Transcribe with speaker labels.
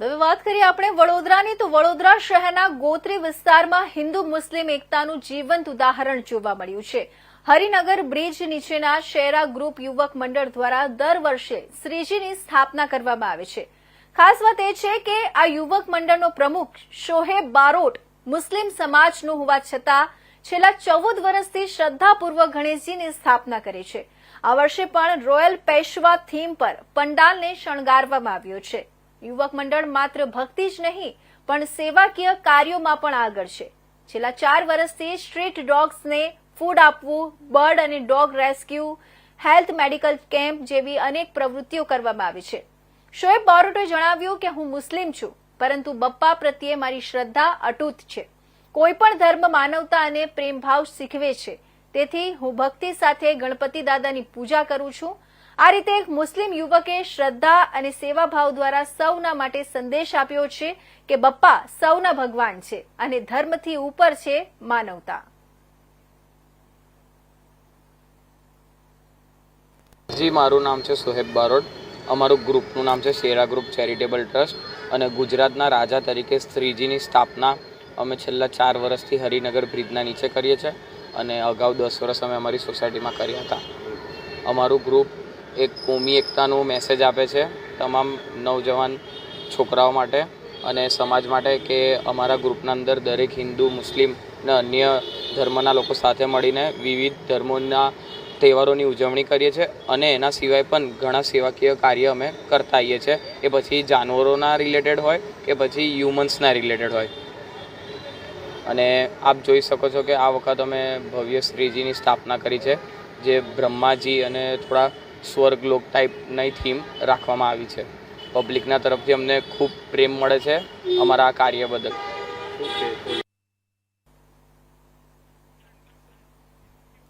Speaker 1: હવે વાત કરીએ આપણે વડોદરાની, તો વડોદરા શહેરના ગોત્રી વિસ્તારમાં હિન્દુ મુસ્લિમ એકતાનું જીવંત ઉદાહરણ જોવા મળ્યું છે. હરિનગર બ્રિજ નીચેના શેરા ગ્રુપ યુવક મંડળ દ્વારા દર વર્ષે શ્રીજીની સ્થાપના કરવામાં આવે છે. ખાસ વાત એ છે કે આ યુવક મંડળનો પ્રમુખ શોહેબ બારોટ મુસ્લિમ સમાજનો હોવા છતાં છેલ્લા ચૌદ વર્ષથી શ્રદ્ધાપૂર્વક ગણેશજીની સ્થાપના કરે છે. આ વર્ષે પણ રોયલ પેશવા થીમ પર પંડાલને શણગારવામાં આવ્યો છે. યુવક મંડળ માત્ર ભક્તિ જ નહીં, પણ સેવાકીય કાર્યોમાં પણ આગળ છે. છેલ્લા ચાર વર્ષથી સ્ટ્રીટ ડોગ્સને ફૂડ આપવું, બર્ડ અને dog rescue, health medical camp જેવી અનેક પ્રવૃત્તિઓ કરવામાં આવી છે. શોએબ બારોટે જણાવ્યું કે હું મુસ્લિમ છું, પરંતુ બપ્પા પ્રત્યે મારી શ્રદ્ધા અટૂટ છે. કોઈ પણ ધર્મ માનવતા અને પ્રેમભાવ શીખવે છે. તેથી હું ભક્તિ સાથે ગણપતિ દાદાની પૂજા કરું છું આ રીતે એક મુસ્લિમ યુવકે શ્રદ્ધા અને સેવાભાવ દ્વારા સૌના માટે સંદેશ આપ્યો છે કે બપ્પા સૌના ભગવાન છે અને ધર્મથી ઉપર છે માનવતા.
Speaker 2: જી, મારું નામ છે સોહેબ બારોડ અમારું ગ્રુપનું નામ છે શેરા ગ્રુપ ચેરિટેબલ ટ્રસ્ટ અને ગુજરાતના રાજા તરીકે શ્રીજીની સ્થાપના અમે છેલ્લા ચાર વર્ષથી હરિનગર બ્રિજના નીચે કરીએ છીએ અને અગાઉ દસ વર્ષ અમે અમારી સોસાયટીમાં કર્યા હતા. અમારું ગ્રુપ એક કોમી એકતાનો મેસેજ આપે છે તમામ નવજવાન છોકરાઓ માટે અને સમાજ માટે કે અમારા ગ્રુપના અંદર દરેક હિન્દુ, મુસ્લિમ અને અન્ય ધર્મના લોકો સાથે મળીને વિવિધ ધર્મોના તહેવારોની ઉજવણી કરીએ છીએ અને એના સિવાય પણ ઘણા સેવાકીય કાર્ય અમે કરતા આવીએ છીએ. એ પછી જાનવરોના રિલેટેડ હોય કે પછી હ્યુમન્સના રિલેટેડ હોય. અને આપ જોઈ શકો છો કે આ વખત અમે ભવ્ય શ્રીજીની સ્થાપના કરી છે, જે બ્રહ્માજી અને થોડા સ્વર્ગલોક ટાઈપની થીમ રાખવામાં આવી છે. પબ્લિકના તરફથી અમને ખૂબ પ્રેમ મળે છે અમારા આ કાર્ય બદલ.